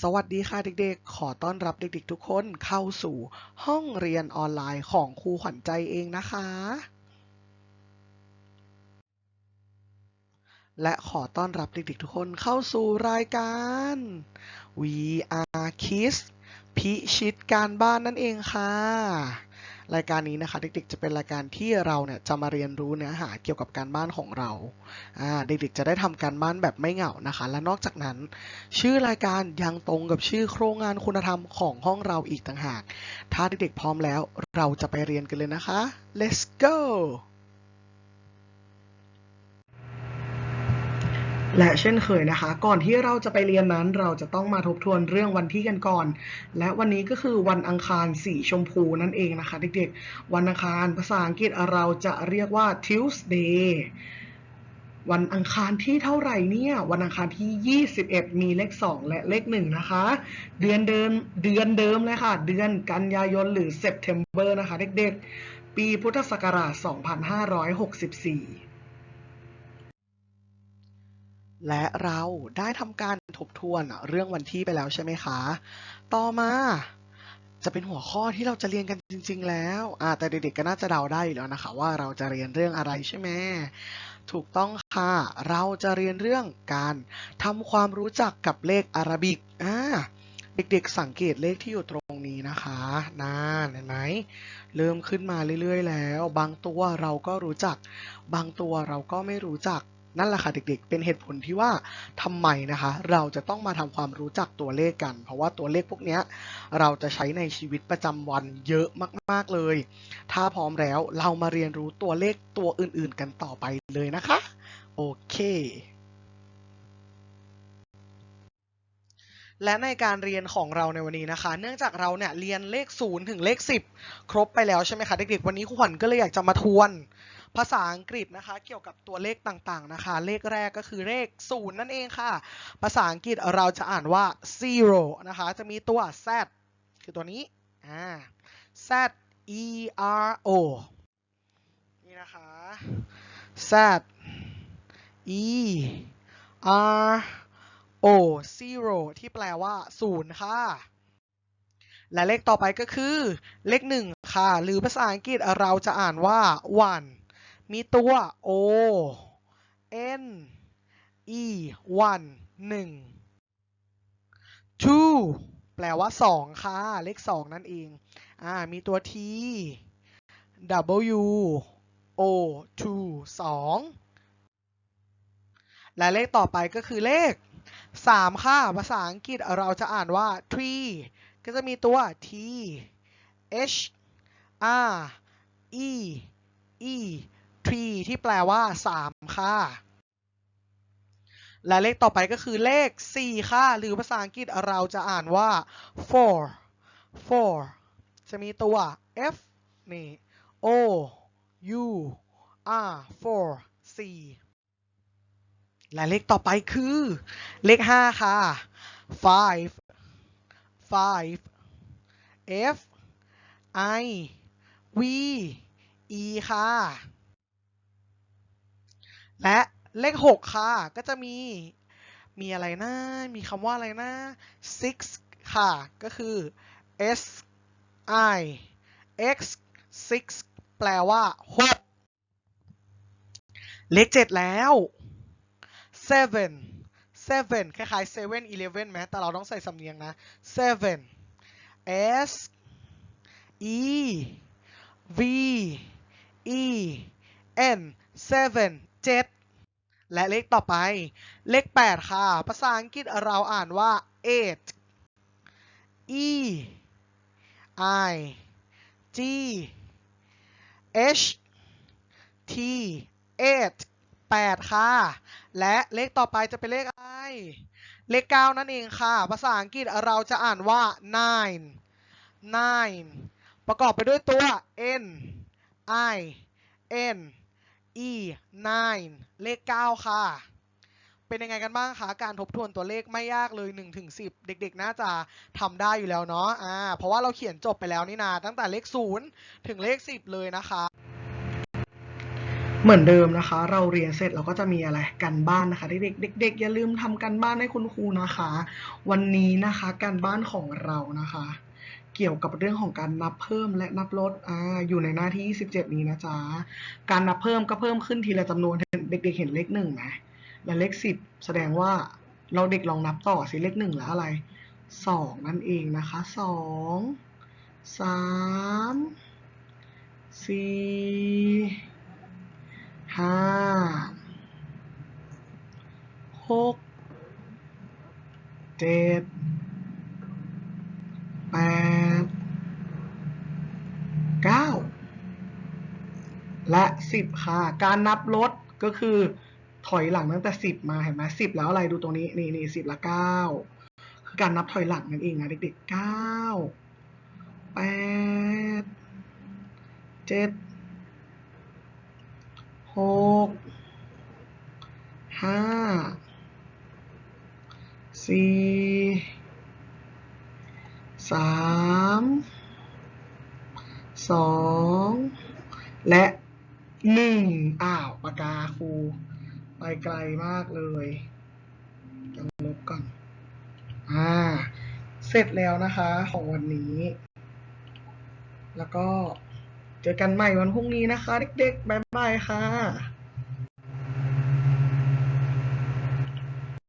สวัสดีค่ะเด็กๆ ขอต้อนรับเด็กๆทุกคนเข้าสู่ห้องเรียนออนไลน์ของครูขวัญใจเองนะคะ และขอต้อนรับเด็กๆทุกคนเข้าสู่รายการ VR Kids พิชิตการบ้านนั่นเองค่ะ รายการนี้นะคะเด็กๆจะเป็นรายการที่เราเนี่ยจะมาเรียนรู้เนื้อหาเกี่ยวกับการบ้านของเราอ่าเด็กๆจะได้ทำการบ้านแบบไม่เหงานะคะ และนอกจากนั้น ชื่อรายการยังตรงกับชื่อโครงงานคุณธรรมของห้องเราอีกต่างหาก ถ้าเด็กๆพร้อมแล้ว เราจะไปเรียนกันเลยนะคะ let's go และเช่นเคยนะคะ ก่อนที่เราจะไปเรียนนั้น เราจะต้องมาทบทวนเรื่องวันที่กันก่อน และวันนี้ก็คือวันอังคารสีชมพูนั่นเองนะคะเด็กๆ วันอังคารภาษาอังกฤษเราจะเรียกว่า Tuesday วันอังคารที่เท่าไหร่เนี่ย วันอังคารที่ 21 มีเลข 2 และเลข 1 นะคะ เดือนเดิมเดือนเดิมเลยค่ะ เดือนกันยายนหรือ September นะคะเด็กๆ ปีพุทธศักราช 2564 และเราได้ทำการทบทวนเรื่องวันที่ไปแล้วใช่ไหมคะ ต่อมาจะเป็นหัวข้อที่เราจะเรียนกันจริง ๆ แล้วอ่าแต่เด็กๆก็น่าจะเดาได้อยู่แล้วนะคะ ว่าเราจะเรียนเรื่องอะไรใช่ไหมถูกต้องค่ะ เราจะเรียนเรื่องการทำความรู้จักกับเลขอารบิกอ่าเด็กๆ สังเกตเลขที่อยู่ตรงนี้นะคะนั่นเห็นไหมเริ่มขึ้นมาเรื่อยๆ แล้ว บางตัวเราก็รู้จัก บางตัวเราก็ไม่รู้จัก นั่นแหละค่ะเด็กๆ เป็นเหตุผลที่ว่าทำไมนะคะ เราจะต้องมาทำความรู้จักตัวเลขกัน เพราะว่าตัวเลขพวกนี้เราจะใช้ในชีวิตประจำวันเยอะมากๆเลย ถ้าพร้อมแล้วเรามาเรียนรู้ตัวเลขตัวอื่นๆ กันต่อไปเลยนะคะ โอเคและในการเรียนของเราในวันนี้นะคะ เนื่องจากเราเนี่ยเรียนเลข 0 ถึงเลข 10 ครบไปแล้วใช่ไหมคะเด็กๆ วันนี้ครูขวัญก็เลยอยากจะมาทวน ภาษาอังกฤษนะคะ เกี่ยวกับตัวเลขต่างๆนะคะ เลขแรกก็คือเลข0นั่นเองค่ะ ภาษาอังกฤษเราจะอ่านว่า zero นะคะ จะมีตัว z คือตัวนี้อ่า z e r o นี่นะคะ z e r o zero ที่แปลว่า0ค่ะ และเลขต่อไปก็คือเลข1ค่ะ หรือภาษาอังกฤษเราจะอ่านว่า one มีตัว o n e one 1 two แปลว่า 2 ค่ะ เลข 2 นั่นเอง อ่า มีตัว t w o two 2และเลขต่อไปก็คือเลข 3 ค่ะ ภาษาอังกฤษเราจะอ่านว่า three ก็จะมีตัว t h r e e three ที่แปลว่า 3 ค่ะ และเลขต่อไปก็คือเลข 4 ค่ะ หรือภาษาอังกฤษเราจะอ่านว่า four four จะมีตัว f นี่ o u r four 4และเลขต่อไปคือ เลข 5 ค่ะ five five f i v e ค่ะ และเลข6ค่ะ ก็จะมี มีอะไรนะ มีคำว่าอะไรนะ six ค่ะ ก็คือ s i x six แปลว่า6เลข7แล้ว seven seven คล้ายๆ seven eleven ไหมแต่เราต้องใส่สำเนียงนะ seven s e v e n seven เจ็ดและเลขต่อไป เลข 8 ค่ะ ภาษาอังกฤษเราอ่านว่า eight e i g h t eight 8 ค่ะ และเลขต่อไปจะเป็นเลขอะไร เลข 9 นั่นเองค่ะ ภาษาอังกฤษเราจะอ่านว่า nine nine ประกอบไปด้วยตัว n i n e nine เลข 9 ค่ะ เป็นยังไงกันบ้างคะการทบทวนตัวเลขไม่ยากเลย1ถึง10 เด็กๆ น่าจะทำได้อยู่แล้วเนาะอ่าเพราะว่าเราเขียนจบไปแล้วนี่นาตั้งแต่เลข 0 ถึงเลข 10 เลยนะคะเหมือนเดิมนะคะ เราเรียนเสร็จเราก็จะมีอะไรกันบ้านนะคะเด็กๆเด็กๆอย่าลืมทำกันบ้านให้คุณครูนะคะ วันนี้นะคะการบ้านของเรานะคะ เกี่ยวกับเรื่องของการนับเพิ่มและนับลดออยู่ในหน้าที่27นี้นะจ๊ะ การนับเพิ่มก็เพิ่มขึ้นทีละจำนวน เด็กๆเห็นเลขหนึ่งไหมและเลขสิบแสดงว่าเราเด็กลองนับต่อสิเลขหนึ่งแล้วอะไรสองนั่นเองนะคะสองสามสี่ห้าหกเจ็ด 10 ค่ะ การนับลดก็คือถอยหลังตั้งแต่ 10 มาเห็นไหมสิบแล้วอะไรดูตรงนี้นี่นี่สิบละเก้าคือการนับถอยหลังนั่นเองนะเด็กๆเก้าแปดเจ็ดหกห้าสี่สามสองและ หนึ่งอ้าวปากกาครูไปไกลมากเลยต้องลบก่อน อ่า เสร็จแล้วนะคะของวันนี้ แล้วก็เจอกันใหม่วันพรุ่งนี้นะคะ เด็กๆ บ๊ายบายค่ะ